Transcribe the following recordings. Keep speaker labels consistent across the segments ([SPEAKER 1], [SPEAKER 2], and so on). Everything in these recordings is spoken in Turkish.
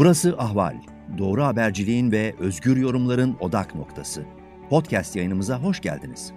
[SPEAKER 1] Burası Ahval. Doğru haberciliğin ve özgür yorumların odak noktası. Podcast yayınımıza hoş geldiniz.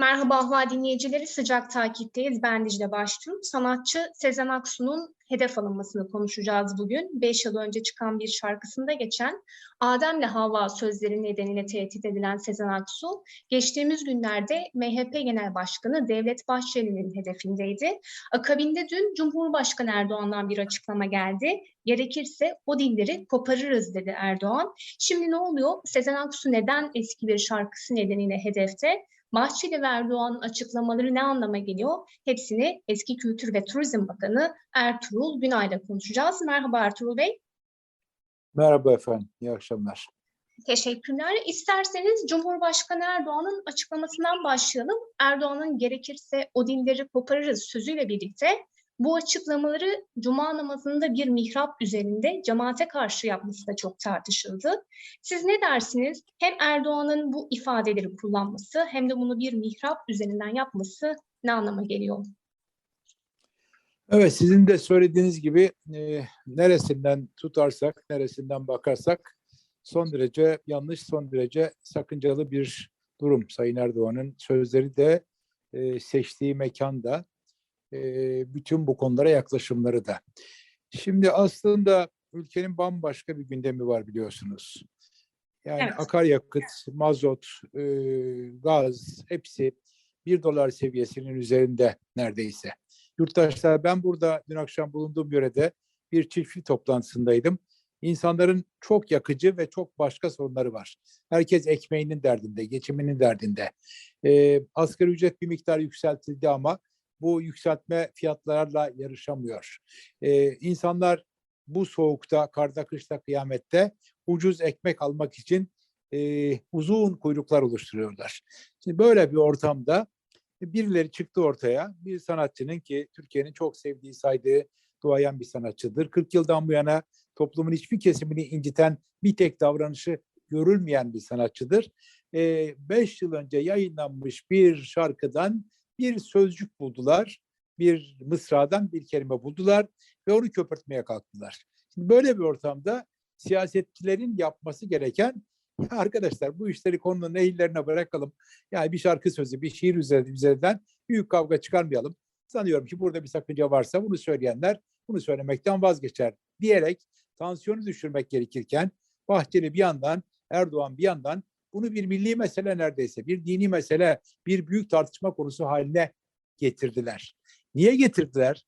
[SPEAKER 2] Merhaba Ahval dinleyicileri, sıcak takipteyiz. Ben Dicle Baştuğ. Sanatçı Sezen Aksu'nun hedef alınmasını konuşacağız bugün. Beş yıl önce çıkan bir şarkısında geçen Adem'le Havva sözleri nedeniyle tehdit edilen Sezen Aksu, geçtiğimiz günlerde MHP Genel Başkanı Devlet Bahçeli'nin hedefindeydi. Akabinde dün Cumhurbaşkanı Erdoğan'dan bir açıklama geldi. Gerekirse o dilleri koparırız dedi Erdoğan. Şimdi ne oluyor? Sezen Aksu neden eski bir şarkısı nedeniyle hedefte? Bahçeli ve Erdoğan'ın açıklamaları ne anlama geliyor? Hepsini eski Kültür ve Turizm Bakanı Ertuğrul Günay'la konuşacağız. Merhaba Ertuğrul Bey.
[SPEAKER 3] Merhaba efendim, iyi akşamlar.
[SPEAKER 2] Teşekkürler. İsterseniz Cumhurbaşkanı Erdoğan'ın açıklamasından başlayalım. Erdoğan'ın gerekirse o dilleri koparırız sözüyle birlikte bu açıklamaları cuma namazında bir mihrap üzerinde cemaate karşı yapması da çok tartışıldı. Siz ne dersiniz? Hem Erdoğan'ın bu ifadeleri kullanması hem de bunu bir mihrap üzerinden yapması ne anlama geliyor?
[SPEAKER 3] Evet, sizin de söylediğiniz gibi e, neresinden tutarsak, neresinden bakarsak son derece yanlış, son derece sakıncalı bir durum. Sayın Erdoğan'ın sözleri de e, seçtiği mekanda e, bütün bu konulara yaklaşımları da. Şimdi aslında ülkenin bambaşka bir gündemi var biliyorsunuz. Yani
[SPEAKER 2] Evet.
[SPEAKER 3] akaryakıt, mazot, e, gaz hepsi bir dolar seviyesinin üzerinde neredeyse. Yurttaşlar ben burada dün akşam bulunduğum yörede bir çiftçi toplantısındaydım. İnsanların çok yakıcı ve çok başka sorunları var. Herkes ekmeğinin derdinde, geçiminin derdinde. E, asgari ücret bir miktar yükseltildi ama bu yükseltme fiyatlarla yarışamıyor. Ee, insanlar bu soğukta, karda, kışta, kıyamette ucuz ekmek almak için e, uzun kuyruklar oluşturuyorlar. Şimdi böyle bir ortamda birileri çıktı ortaya. Bir sanatçının ki Türkiye'nin çok sevdiği, saydığı, duayan bir sanatçıdır. 40 yıldan bu yana toplumun hiçbir kesimini inciten bir tek davranışı görülmeyen bir sanatçıdır. 5 yıl önce yayınlanmış bir şarkıdan bir sözcük buldular. Bir mısradan bir kelime buldular ve onu köpürtmeye kalktılar. Şimdi böyle bir ortamda siyasetçilerin yapması gereken arkadaşlar bu işleri konunun ehillerine bırakalım. Yani bir şarkı sözü, bir şiir üzerinden büyük kavga çıkarmayalım. Sanıyorum ki burada bir sakınca varsa bunu söyleyenler bunu söylemekten vazgeçer diyerek tansiyonu düşürmek gerekirken Bahçeli bir yandan, Erdoğan bir yandan bunu bir milli mesele neredeyse, bir dini mesele, bir büyük tartışma konusu haline getirdiler. Niye getirdiler?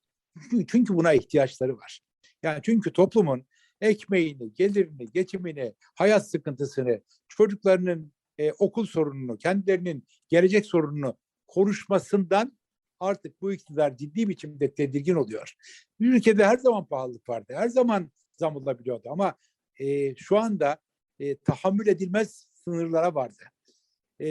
[SPEAKER 3] Çünkü buna ihtiyaçları var. Yani çünkü toplumun ekmeğini, gelirini, geçimini, hayat sıkıntısını, çocuklarının e, okul sorununu, kendilerinin gelecek sorununu konuşmasından artık bu iktidar ciddi biçimde tedirgin oluyor. Bir ülkede her zaman pahalılık vardı, her zaman zam olabiliyordu ama e, şu anda e, tahammül edilmez sınırlara vardı. E,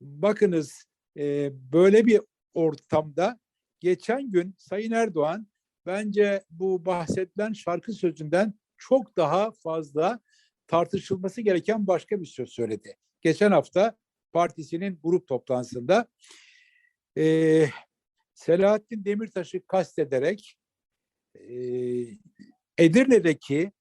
[SPEAKER 3] bakınız e, böyle bir ortamda geçen gün Sayın Erdoğan bence bu bahsedilen şarkı sözünden çok daha fazla tartışılması gereken başka bir söz söyledi. Geçen hafta partisinin grup toplantısında e, Selahattin Demirtaş'ı kastederek e, Edirne'deki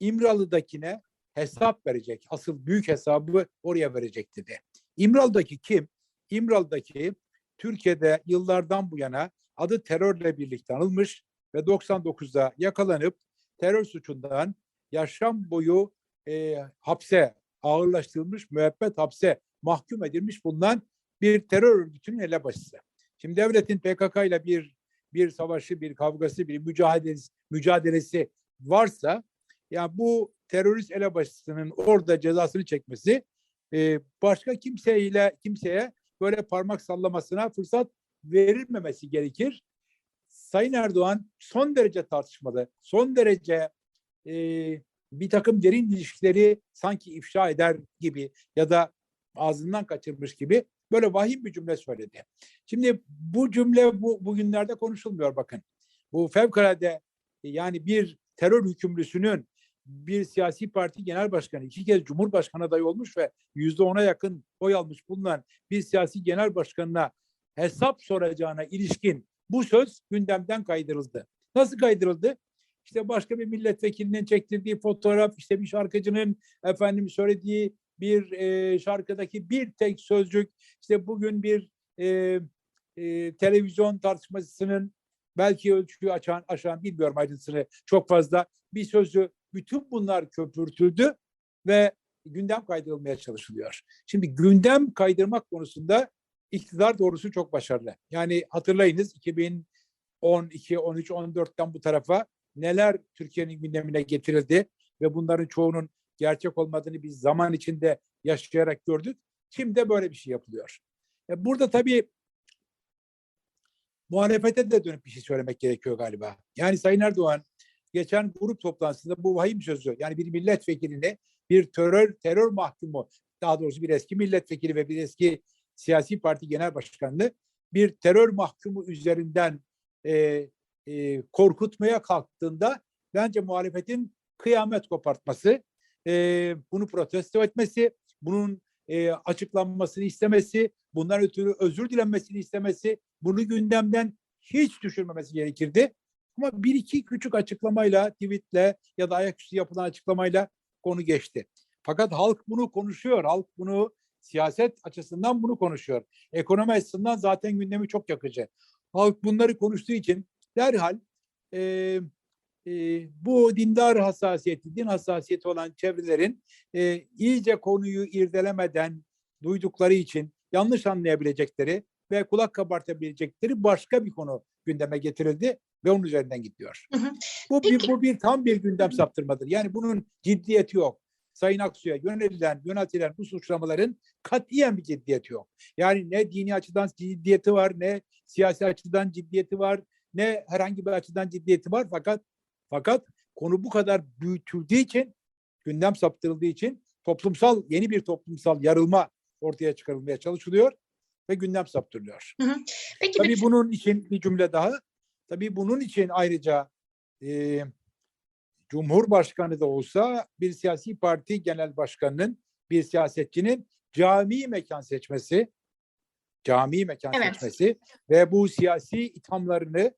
[SPEAKER 3] İmralı'dakine hesap verecek. Asıl büyük hesabı oraya verecek dedi. İmralı'daki kim? İmralı'daki Türkiye'de yıllardan bu yana adı terörle birlikte anılmış ve 99'da yakalanıp terör suçundan yaşam boyu e, hapse ağırlaştırılmış, müebbet hapse mahkum edilmiş bulunan bir terör örgütünün elebaşısı. Şimdi devletin PKK ile bir bir savaşı, bir kavgası, bir mücadelesi, mücadelesi varsa ya bu terörist elebaşısının orada cezasını çekmesi e, başka kimseyle kimseye böyle parmak sallamasına fırsat verilmemesi gerekir. Sayın Erdoğan son derece tartışmalı, son derece e, bir takım derin ilişkileri sanki ifşa eder gibi ya da ağzından kaçırmış gibi böyle vahim bir cümle söyledi. Şimdi bu cümle bu bugünlerde konuşulmuyor bakın. Bu fevkalade yani bir terör hükümlüsünün bir siyasi parti genel başkanı, iki kez cumhurbaşkanı adayı olmuş ve yüzde ona yakın oy almış bulunan bir siyasi genel başkanına hesap soracağına ilişkin bu söz gündemden kaydırıldı. Nasıl kaydırıldı? İşte başka bir milletvekilinin çektirdiği fotoğraf, işte bir şarkıcının efendim söylediği bir e, şarkıdaki bir tek sözcük, işte bugün bir e, e, televizyon tartışmasının belki ölçüyü açan, aşan bilmiyorum ayrıntısını çok fazla bir sözü bütün bunlar köpürtüldü ve gündem kaydırılmaya çalışılıyor. Şimdi gündem kaydırmak konusunda iktidar doğrusu çok başarılı. Yani hatırlayınız 2012, 13, 14'ten bu tarafa neler Türkiye'nin gündemine getirildi ve bunların çoğunun gerçek olmadığını biz zaman içinde yaşayarak gördük. Şimdi de böyle bir şey yapılıyor. E burada tabii muhalefete de dönüp bir şey söylemek gerekiyor galiba. Yani Sayın Erdoğan geçen grup toplantısında bu vahim sözü yani bir milletvekilini bir terör terör mahkumu daha doğrusu bir eski milletvekili ve bir eski siyasi parti genel başkanını bir terör mahkumu üzerinden e, e, korkutmaya kalktığında bence muhalefetin kıyamet kopartması, e, bunu protesto etmesi, bunun e, açıklanmasını istemesi, bundan ötürü özür dilenmesini istemesi, bunu gündemden hiç düşürmemesi gerekirdi. Ama bir iki küçük açıklamayla, tweetle ya da ayaküstü yapılan açıklamayla konu geçti. Fakat halk bunu konuşuyor. Halk bunu siyaset açısından bunu konuşuyor. Ekonomi açısından zaten gündemi çok yakıcı. Halk bunları konuştuğu için derhal e, e, bu dindar hassasiyeti, din hassasiyeti olan çevrelerin e, iyice konuyu irdelemeden duydukları için yanlış anlayabilecekleri ve kulak kabartabilecekleri başka bir konu gündeme getirildi ve onun üzerinden gidiyor.
[SPEAKER 2] Hı hı.
[SPEAKER 3] Bu bir,
[SPEAKER 2] Peki.
[SPEAKER 3] bu bir tam bir gündem saptırmadır. Yani bunun ciddiyeti yok. Sayın Aksu'ya yönelilen, yöneltilen bu suçlamaların katiyen bir ciddiyeti yok. Yani ne dini açıdan ciddiyeti var, ne siyasi açıdan ciddiyeti var, ne herhangi bir açıdan ciddiyeti var. Fakat fakat konu bu kadar büyütüldüğü için, gündem saptırıldığı için toplumsal yeni bir toplumsal yarılma ortaya çıkarılmaya çalışılıyor ve gündem saptırılıyor.
[SPEAKER 2] Peki
[SPEAKER 3] Tabii
[SPEAKER 2] bütün-
[SPEAKER 3] bunun için bir cümle daha. Tabii bunun için ayrıca e, Cumhurbaşkanı da olsa bir siyasi parti genel başkanının, bir siyasetçinin cami mekan seçmesi, cami mekan
[SPEAKER 2] Evet.
[SPEAKER 3] seçmesi ve bu siyasi ithamlarını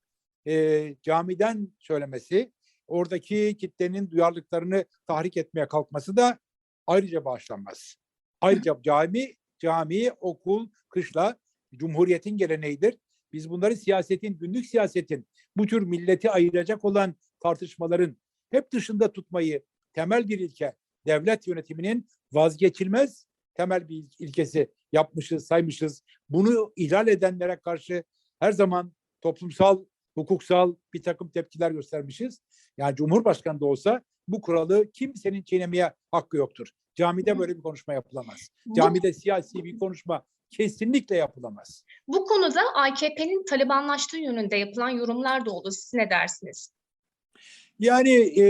[SPEAKER 3] e, camiden söylemesi, oradaki kitlenin duyarlılıklarını tahrik etmeye kalkması da ayrıca bağışlanmaz. Ayrıca cami, cami, okul, kışla Cumhuriyetin geleneğidir. Biz bunları siyasetin, günlük siyasetin, bu tür milleti ayıracak olan tartışmaların hep dışında tutmayı temel bir ilke, devlet yönetiminin vazgeçilmez temel bir il- ilkesi yapmışız, saymışız. Bunu ihlal edenlere karşı her zaman toplumsal, hukuksal bir takım tepkiler göstermişiz. Yani Cumhurbaşkanı da olsa bu kuralı kimsenin çiğnemeye hakkı yoktur. Camide böyle bir konuşma yapılamaz.
[SPEAKER 2] bu,
[SPEAKER 3] Camide siyasi bir konuşma kesinlikle yapılamaz.
[SPEAKER 2] bu konuda AKP'nin Talibanlaştığı yönünde yapılan yorumlar da oldu. Siz ne dersiniz?
[SPEAKER 3] Yani e,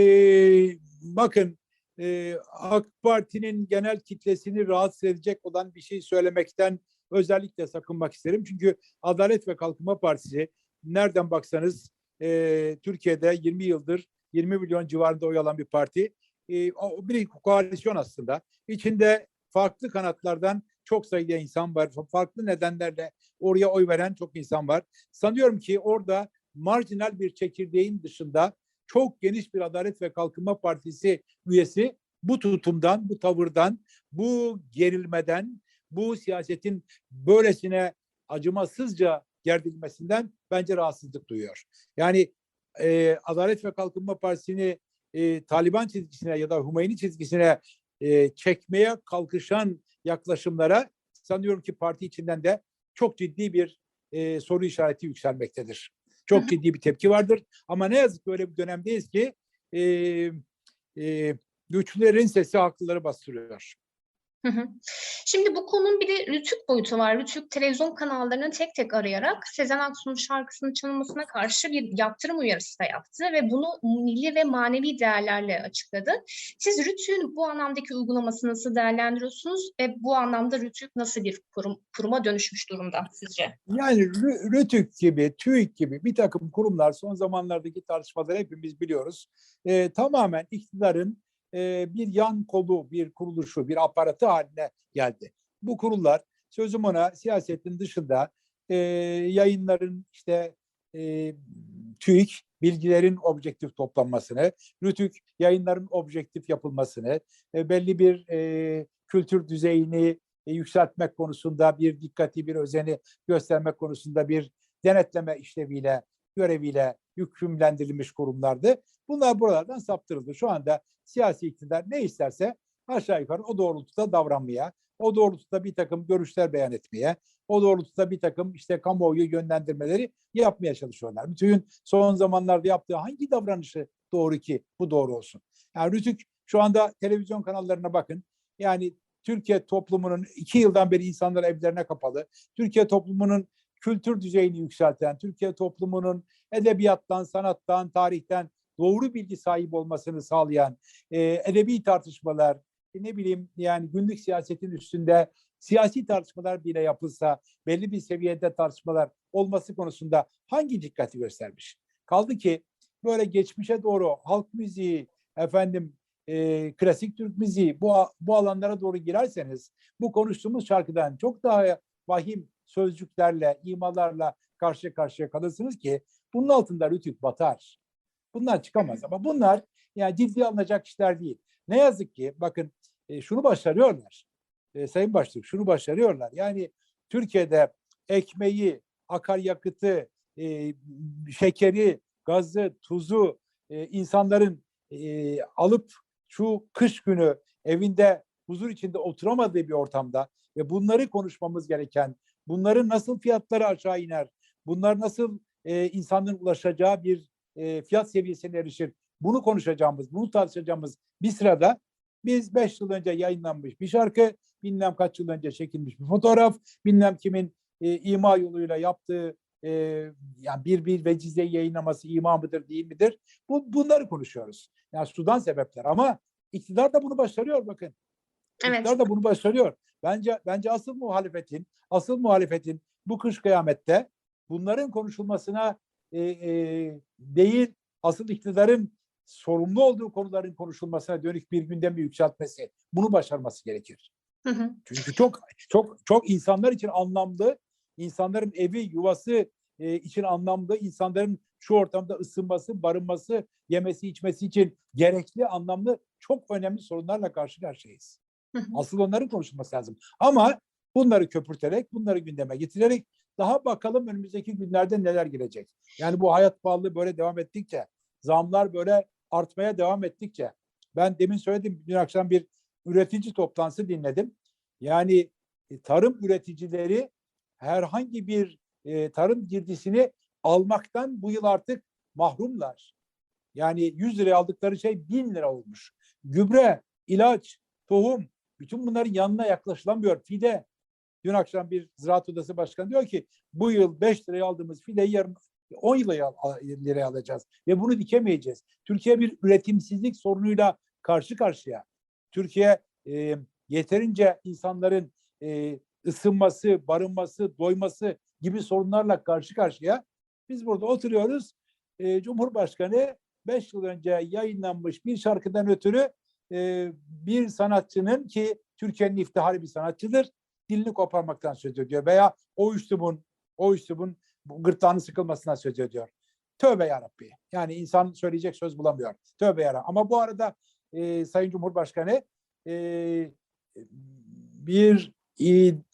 [SPEAKER 3] bakın e, AK Parti'nin genel kitlesini rahatsız edecek olan bir şey söylemekten özellikle sakınmak isterim. Çünkü Adalet ve Kalkınma Partisi nereden baksanız e, Türkiye'de 20 yıldır 20 milyon civarında oy alan bir parti. E, o bir koalisyon aslında. İçinde farklı kanatlardan çok sayıda insan var. Farklı nedenlerle oraya oy veren çok insan var. Sanıyorum ki orada marjinal bir çekirdeğin dışında çok geniş bir Adalet ve Kalkınma Partisi üyesi bu tutumdan, bu tavırdan, bu gerilmeden, bu siyasetin böylesine acımasızca gerdirilmesinden bence rahatsızlık duyuyor. Yani e, Adalet ve Kalkınma Partisi'ni e, Taliban çizgisine ya da Hümeyni çizgisine e, çekmeye kalkışan yaklaşımlara sanıyorum ki parti içinden de çok ciddi bir e, soru işareti yükselmektedir. Çok ciddi bir tepki vardır. Ama ne yazık ki öyle bir dönemdeyiz ki e, e, güçlülerin sesi haklıları bastırıyor.
[SPEAKER 2] Şimdi bu konunun bir de Rütük boyutu var. Rütük televizyon kanallarını tek tek arayarak Sezen Aksu'nun şarkısının çalınmasına karşı bir yaptırım uyarısı da yaptı ve bunu milli ve manevi değerlerle açıkladı. Siz Rütük'ün bu anlamdaki uygulamasını nasıl değerlendiriyorsunuz ve bu anlamda Rütük nasıl bir kurum, kuruma dönüşmüş durumda sizce?
[SPEAKER 3] Yani Rü- Rütük gibi, TÜİK gibi bir takım kurumlar son zamanlardaki tartışmaları hepimiz biliyoruz. Ee, tamamen iktidarın e, bir yan kolu, bir kuruluşu, bir aparatı haline geldi. Bu kurullar sözüm ona siyasetin dışında e, yayınların işte e, TÜİK bilgilerin objektif toplanmasını, RÜTÜK yayınların objektif yapılmasını, e, belli bir e, kültür düzeyini e, yükseltmek konusunda bir dikkati, bir özeni göstermek konusunda bir denetleme işleviyle, göreviyle yükümlendirilmiş kurumlardı. Bunlar buralardan saptırıldı. Şu anda siyasi iktidar ne isterse aşağı yukarı o doğrultuda davranmaya, o doğrultuda bir takım görüşler beyan etmeye, o doğrultuda bir takım işte kamuoyu yönlendirmeleri yapmaya çalışıyorlar. Bütün son zamanlarda yaptığı hangi davranışı doğru ki bu doğru olsun? Yani Rütük şu anda televizyon kanallarına bakın. Yani Türkiye toplumunun iki yıldan beri insanlar evlerine kapalı. Türkiye toplumunun kültür düzeyini yükselten, Türkiye toplumunun edebiyattan, sanattan, tarihten doğru bilgi sahibi olmasını sağlayan e, edebi tartışmalar, e, ne bileyim yani günlük siyasetin üstünde siyasi tartışmalar bile yapılsa belli bir seviyede tartışmalar olması konusunda hangi dikkati göstermiş? Kaldı ki böyle geçmişe doğru halk müziği, efendim e, klasik Türk müziği bu bu alanlara doğru girerseniz bu konuştuğumuz şarkıdan çok daha vahim sözcüklerle, imalarla karşı karşıya kalırsınız ki bunun altında rütük batar. Bunlar çıkamaz ama bunlar yani ciddi alınacak işler değil. Ne yazık ki bakın e, şunu başarıyorlar. E, Sayın Başlık şunu başarıyorlar. Yani Türkiye'de ekmeği, akaryakıtı, e, şekeri, gazı, tuzu e, insanların e, alıp şu kış günü evinde huzur içinde oturamadığı bir ortamda ve bunları konuşmamız gereken, bunların nasıl fiyatları aşağı iner, bunlar nasıl e, insanların ulaşacağı bir e, fiyat seviyesine erişir, bunu konuşacağımız, bunu tartışacağımız bir sırada biz beş yıl önce yayınlanmış bir şarkı, bilmem kaç yıl önce çekilmiş bir fotoğraf, bilmem kimin e, ima yoluyla yaptığı e, yani bir bir vecize yayınlaması ima mıdır değil midir? Bu, bunları konuşuyoruz. Yani sudan sebepler ama iktidar da bunu başarıyor bakın.
[SPEAKER 2] Evet.
[SPEAKER 3] İktidar da bunu başarıyor. Bence bence asıl muhalefetin, asıl muhalefetin bu kış kıyamette bunların konuşulmasına e, e, değil, asıl iktidarın sorumlu olduğu konuların konuşulmasına dönük bir gündemi yükseltmesi, bunu başarması gerekir.
[SPEAKER 2] Hı hı.
[SPEAKER 3] Çünkü çok çok çok insanlar için anlamlı, insanların evi, yuvası e, için anlamlı, insanların şu ortamda ısınması, barınması, yemesi, içmesi için gerekli, anlamlı çok önemli sorunlarla karşı karşıyayız. Asıl onların konuşulması lazım. Ama bunları köpürterek, bunları gündeme getirerek daha bakalım önümüzdeki günlerde neler gelecek. Yani bu hayat pahalılığı böyle devam ettikçe, zamlar böyle artmaya devam ettikçe, ben demin söyledim dün akşam bir üretici toplantısı dinledim. Yani e, tarım üreticileri herhangi bir e, tarım girdisini almaktan bu yıl artık mahrumlar. Yani 100 liraya aldıkları şey 1000 lira olmuş. Gübre, ilaç, tohum bütün bunların yanına yaklaşılamıyor. Fide. Dün akşam bir Ziraat Odası Başkanı diyor ki bu yıl 5 liraya aldığımız fideyi yarın 10 liraya, liraya alacağız ve bunu dikemeyeceğiz. Türkiye bir üretimsizlik sorunuyla karşı karşıya. Türkiye e, yeterince insanların e, ısınması, barınması, doyması gibi sorunlarla karşı karşıya. Biz burada oturuyoruz. E, Cumhurbaşkanı 5 yıl önce yayınlanmış bir şarkıdan ötürü e, bir sanatçının ki Türkiye'nin iftiharı bir sanatçıdır. Dilini koparmaktan söz ediyor veya o üslubun o üslubun gırtlağını sıkılmasına söz ediyor. Tövbe yarabbi. Yani insan söyleyecek söz bulamıyor. Tövbe yarabbi. Ama bu arada e, Sayın Cumhurbaşkanı e, bir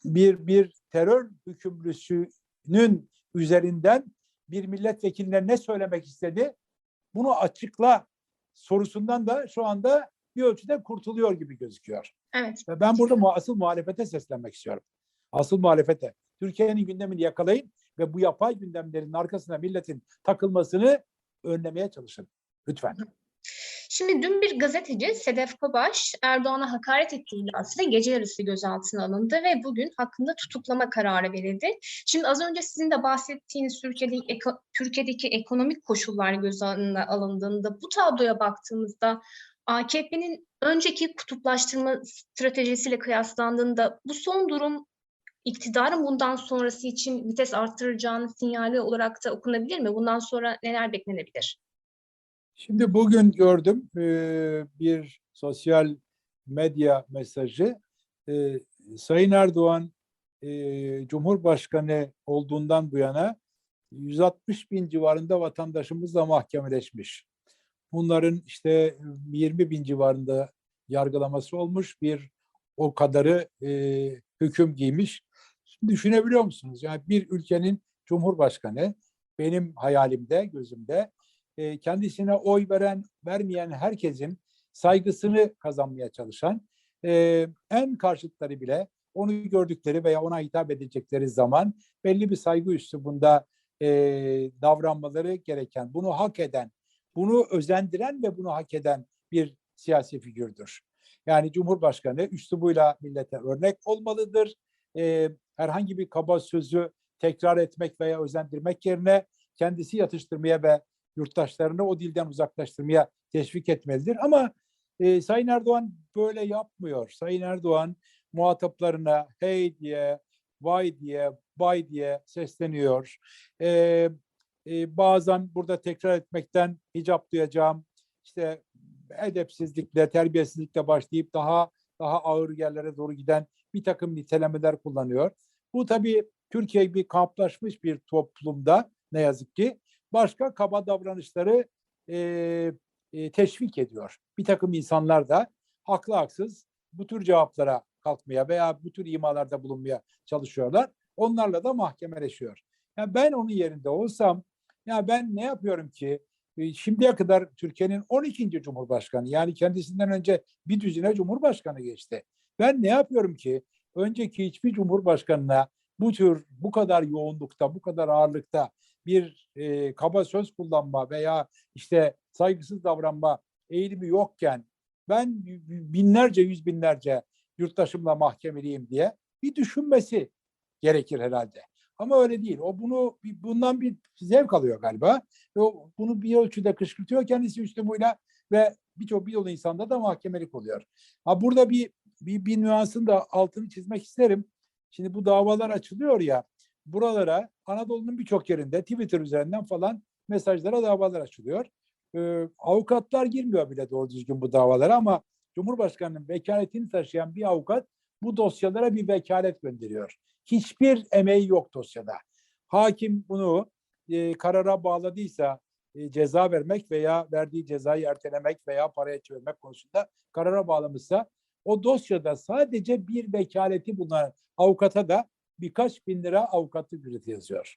[SPEAKER 3] bir bir terör hükümlüsünün üzerinden bir milletvekiline ne söylemek istedi? Bunu açıkla sorusundan da şu anda bir ölçüde kurtuluyor gibi gözüküyor.
[SPEAKER 2] Evet.
[SPEAKER 3] Ve ben burada mu- asıl muhalefete seslenmek istiyorum. Asıl muhalefete. Türkiye'nin gündemini yakalayın ve bu yapay gündemlerin arkasına milletin takılmasını önlemeye çalışın. Lütfen.
[SPEAKER 2] Şimdi dün bir gazeteci Sedef Kobaş Erdoğan'a hakaret ettiği iddiasıyla gece yarısı gözaltına alındı ve bugün hakkında tutuklama kararı verildi. Şimdi az önce sizin de bahsettiğiniz Türkiye'deki, eko- Türkiye'deki ekonomik koşullar göz önüne alındığında bu tabloya baktığımızda AKP'nin önceki kutuplaştırma stratejisiyle kıyaslandığında bu son durum iktidarın bundan sonrası için vites arttıracağını sinyali olarak da okunabilir mi? Bundan sonra neler beklenebilir?
[SPEAKER 3] Şimdi bugün gördüm e, bir sosyal medya mesajı. E, Sayın Erdoğan e, Cumhurbaşkanı olduğundan bu yana 160 bin civarında vatandaşımız da mahkemeleşmiş. Bunların işte 20 bin civarında yargılaması olmuş. Bir o kadarı e, hüküm giymiş. Şimdi düşünebiliyor musunuz? Yani bir ülkenin cumhurbaşkanı benim hayalimde, gözümde e, kendisine oy veren, vermeyen herkesin saygısını kazanmaya çalışan e, en karşıtları bile onu gördükleri veya ona hitap edecekleri zaman belli bir saygı üslubunda e, davranmaları gereken, bunu hak eden, bunu özendiren ve bunu hak eden bir siyasi figürdür. Yani Cumhurbaşkanı üslubuyla millete örnek olmalıdır. E, herhangi bir kaba sözü tekrar etmek veya özendirmek yerine kendisi yatıştırmaya ve yurttaşlarını o dilden uzaklaştırmaya teşvik etmelidir. Ama e, Sayın Erdoğan böyle yapmıyor. Sayın Erdoğan muhataplarına hey diye, vay diye, bay diye sesleniyor. E, e, bazen burada tekrar etmekten hicap duyacağım. İşte edepsizlikle, terbiyesizlikle başlayıp daha daha ağır yerlere doğru giden bir takım nitelemeler kullanıyor. Bu tabii Türkiye bir kamplaşmış bir toplumda ne yazık ki başka kaba davranışları e, e, teşvik ediyor. Bir takım insanlar da haklı haksız bu tür cevaplara kalkmaya veya bu tür imalarda bulunmaya çalışıyorlar. Onlarla da mahkemeleşiyor. Yani ben onun yerinde olsam ya ben ne yapıyorum ki şimdiye kadar Türkiye'nin 12. Cumhurbaşkanı yani kendisinden önce bir düzine Cumhurbaşkanı geçti. Ben ne yapıyorum ki önceki hiçbir Cumhurbaşkanına bu tür bu kadar yoğunlukta, bu kadar ağırlıkta bir e, kaba söz kullanma veya işte saygısız davranma eğilimi yokken ben binlerce, yüz binlerce yurttaşımla mahkemeliyim diye bir düşünmesi gerekir herhalde. Ama öyle değil. O bunu bundan bir zevk alıyor galiba. O bunu bir ölçüde kışkırtıyor kendisi üslubuyla ve birçok bir yolu insanda da mahkemelik oluyor. Ha burada bir bir, bir nüansın da altını çizmek isterim. Şimdi bu davalar açılıyor ya buralara Anadolu'nun birçok yerinde Twitter üzerinden falan mesajlara davalar açılıyor. Ee, avukatlar girmiyor bile doğru düzgün bu davalara ama Cumhurbaşkanı'nın vekaletini taşıyan bir avukat bu dosyalara bir vekalet gönderiyor. Hiçbir emeği yok dosyada. Hakim bunu e, karara bağladıysa e, ceza vermek veya verdiği cezayı ertelemek veya paraya çevirmek konusunda karara bağlamışsa o dosyada sadece bir vekaleti bulunan avukata da birkaç bin lira avukatlık ücreti yazıyor.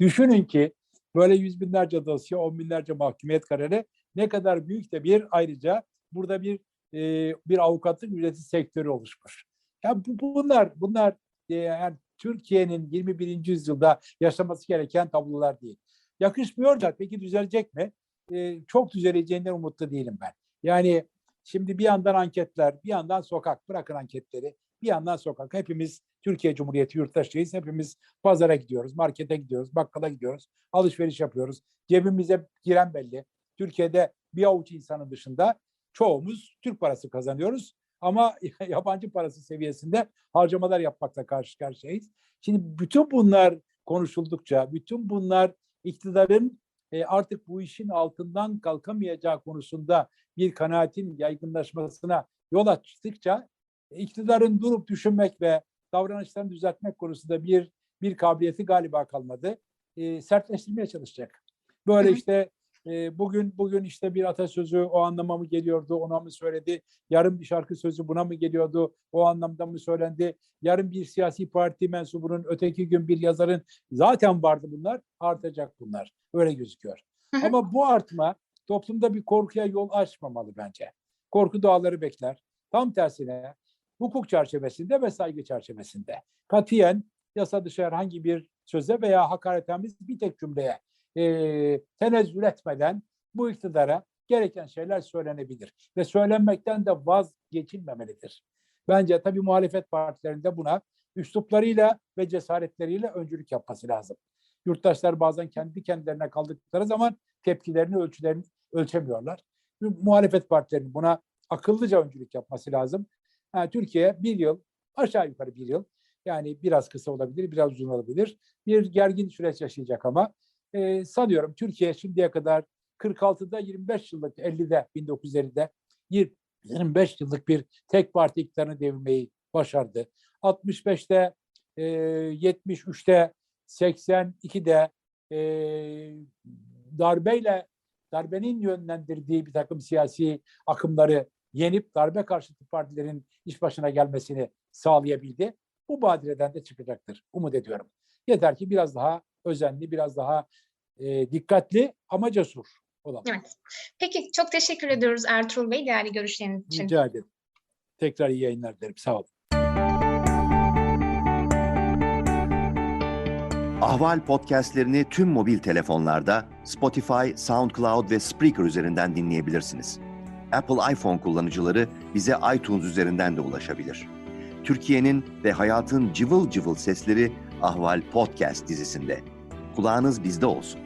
[SPEAKER 3] Düşünün ki böyle yüz binlerce dosya, on binlerce mahkumiyet kararı ne kadar büyük de bir ayrıca burada bir e, bir avukatlık ücreti sektörü oluşmuş. Yani bu, bunlar bunlar e, yani Türkiye'nin 21. yüzyılda yaşaması gereken tablolar değil. Yakışmıyor da peki düzelecek mi? E, çok düzeleceğinden umutlu değilim ben. Yani şimdi bir yandan anketler, bir yandan sokak, bırakın anketleri, bir yandan sokak. Hepimiz Türkiye Cumhuriyeti yurttaşıyız. Hepimiz pazara gidiyoruz, markete gidiyoruz, bakkala gidiyoruz, alışveriş yapıyoruz. Cebimize giren belli. Türkiye'de bir avuç insanın dışında çoğumuz Türk parası kazanıyoruz. Ama yabancı parası seviyesinde harcamalar yapmakla karşı karşıyayız. Şimdi bütün bunlar konuşuldukça, bütün bunlar iktidarın e, artık bu işin altından kalkamayacağı konusunda bir kanaatin yaygınlaşmasına yol açtıkça iktidarın durup düşünmek ve davranışlarını düzeltmek konusunda bir bir kabiliyeti galiba kalmadı. E, sertleştirmeye çalışacak. Böyle işte e, bugün bugün işte bir atasözü o anlama mı geliyordu, ona mı söyledi? Yarın bir şarkı sözü buna mı geliyordu, o anlamda mı söylendi? Yarın bir siyasi parti mensubunun, öteki gün bir yazarın zaten vardı bunlar, artacak bunlar. Öyle gözüküyor. Ama bu artma toplumda bir korkuya yol açmamalı bence. Korku doğaları bekler. Tam tersine hukuk çerçevesinde ve saygı çerçevesinde. Katiyen yasa dışı herhangi bir söze veya hakaretamiz bir tek cümleye e, tenezzül etmeden bu iktidara gereken şeyler söylenebilir. Ve söylenmekten de vazgeçilmemelidir. Bence tabii muhalefet partilerinde buna üsluplarıyla ve cesaretleriyle öncülük yapması lazım. Yurttaşlar bazen kendi kendilerine kaldıkları zaman tepkilerini, ölçülerini ölçemiyorlar. Muhalefet partilerinin buna akıllıca öncülük yapması lazım. Yani Türkiye bir yıl, aşağı yukarı bir yıl, yani biraz kısa olabilir, biraz uzun olabilir. Bir gergin süreç yaşayacak ama e, sanıyorum Türkiye şimdiye kadar 46'da 25 yıllık 50'de 1950'de 25 yıllık bir tek parti iktidarını devirmeyi başardı. 65'te e, 73'te 82'de e, darbeyle darbenin yönlendirdiği bir takım siyasi akımları yenip darbe karşıtı partilerin iş başına gelmesini sağlayabildi. Bu badireden de çıkacaktır. Umut ediyorum. Yeter ki biraz daha özenli, biraz daha e, dikkatli ama cesur olalım.
[SPEAKER 2] Evet. Peki çok teşekkür ediyoruz Ertuğrul Bey değerli görüşleriniz için.
[SPEAKER 3] Rica ederim. Tekrar iyi yayınlar dilerim. Sağ olun.
[SPEAKER 1] Ahval podcastlerini tüm mobil telefonlarda Spotify, SoundCloud ve Spreaker üzerinden dinleyebilirsiniz. Apple iPhone kullanıcıları bize iTunes üzerinden de ulaşabilir. Türkiye'nin ve hayatın cıvıl cıvıl sesleri Ahval Podcast dizisinde. Kulağınız bizde olsun.